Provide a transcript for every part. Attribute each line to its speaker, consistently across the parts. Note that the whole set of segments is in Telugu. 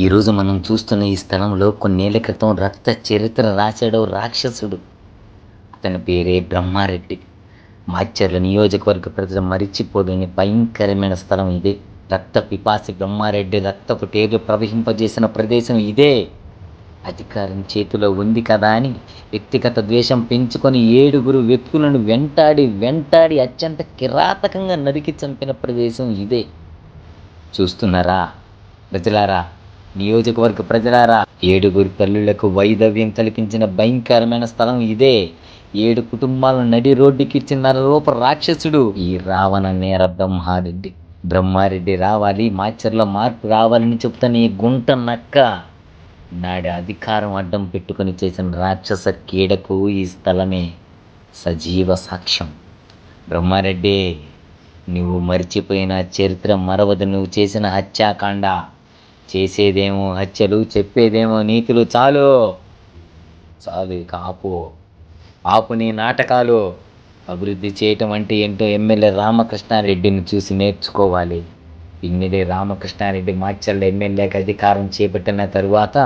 Speaker 1: ఈరోజు మనం చూస్తున్న ఈ స్థలంలో కొన్నేళ్ళ క్రితం రక్త చరిత్ర రాశాడు రాక్షసుడు. అతని పేరే బ్రహ్మారెడ్డి. మాచర్ల నియోజకవర్గ ప్రజలు మరిచిపోలేని భయంకరమైన స్థలం ఇదే. రక్త పిపాసి బ్రహ్మారెడ్డి రక్తపు టేగు ప్రవహింపజేసిన ప్రదేశం ఇదే. అధికారం చేతిలో ఉంది కదా అని వ్యక్తిగత ద్వేషం పెంచుకొని ఏడుగురు వ్యక్తులను వెంటాడి వెంటాడి అత్యంత కిరాతకంగా నరికి చంపిన ప్రదేశం ఇదే. చూస్తున్నారా? ప్రజలారా నియోజకవర్గ ప్రజలారా ఏడుగురు తల్లులకు వైదవ్యం కల్పించిన భయంకరమైన స్థలం ఇదే. ఏడు కుటుంబాలను నడి రోడ్డుకి ఇచ్చిన రూప రాక్షసుడు ఈ రావణ నేర బ్రహ్మారెడ్డి. బ్రహ్మారెడ్డి రావాలి మాచర్లో మార్పు రావాలని చెప్తున్న ఈ గుంట నక్క. నాడి అధికారం అడ్డం పెట్టుకొని చేసిన రాక్షస కీడకు ఈ స్థలమే సజీవ సాక్ష్యం. బ్రహ్మారెడ్డి నువ్వు మర్చిపోయిన చరిత్ర మరవదు నువ్వు చేసిన హత్యాకాండ. చేసేదేమో హత్యలు చెప్పేదేమో నీతులు చాలు. చాలు ఇక ఆపు. ఆపు నీ నాటకాలు. అభివృద్ధి చేయటం అంటే ఏంటో ఎమ్మెల్యే రామకృష్ణారెడ్డిని చూసి నేర్చుకోవాలి. పిన్నెల్లి రామకృష్ణారెడ్డి మాచర్ల ఎమ్మెల్యేకి అధికారం చేపట్టిన తరువాత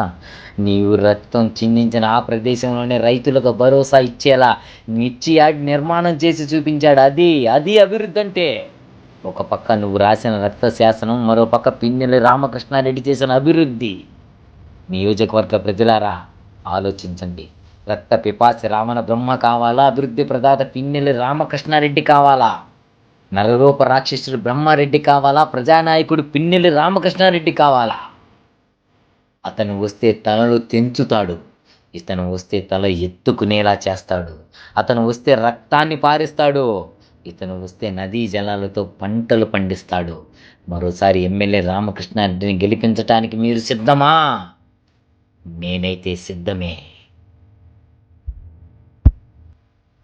Speaker 1: నీవు రక్తం చిందించిన ఆ ప్రదేశంలోనే రైతులకు భరోసా ఇచ్చేలా మిర్చి యార్డ్ నిర్మాణం చేసి చూపించాడు. అది అది అభివృద్ధి అంటే. ఒక పక్క నువ్వు రాసిన రక్త శాసనం మరో పక్క పిన్నెల్లి రామకృష్ణారెడ్డి చేసిన అభివృద్ధి. నియోజకవర్గ ప్రజలారా ఆలోచించండి. రక్త పిపాసి రావణ బ్రహ్మ కావాలా? అభివృద్ధి ప్రదాత పిన్నెల్లి రామకృష్ణారెడ్డి కావాలా? నరరూప రాక్షసుడు బ్రహ్మారెడ్డి కావాలా? ప్రజానాయకుడు పిన్నెల్లి రామకృష్ణారెడ్డి కావాలా? అతను వస్తే తలలు తెంచుతాడు. ఇతను వస్తే తల ఎత్తుకునేలా చేస్తాడు. అతను వస్తే రక్తాన్ని పారిస్తాడు. ఇతను వస్తే నదీ జలాలతో పంటలు పండిస్తాడు. మరోసారి ఎమ్మెల్యే రామకృష్ణారెడ్డిని గెలిపించటానికి మీరు సిద్ధమా? నేనైతే సిద్ధమే.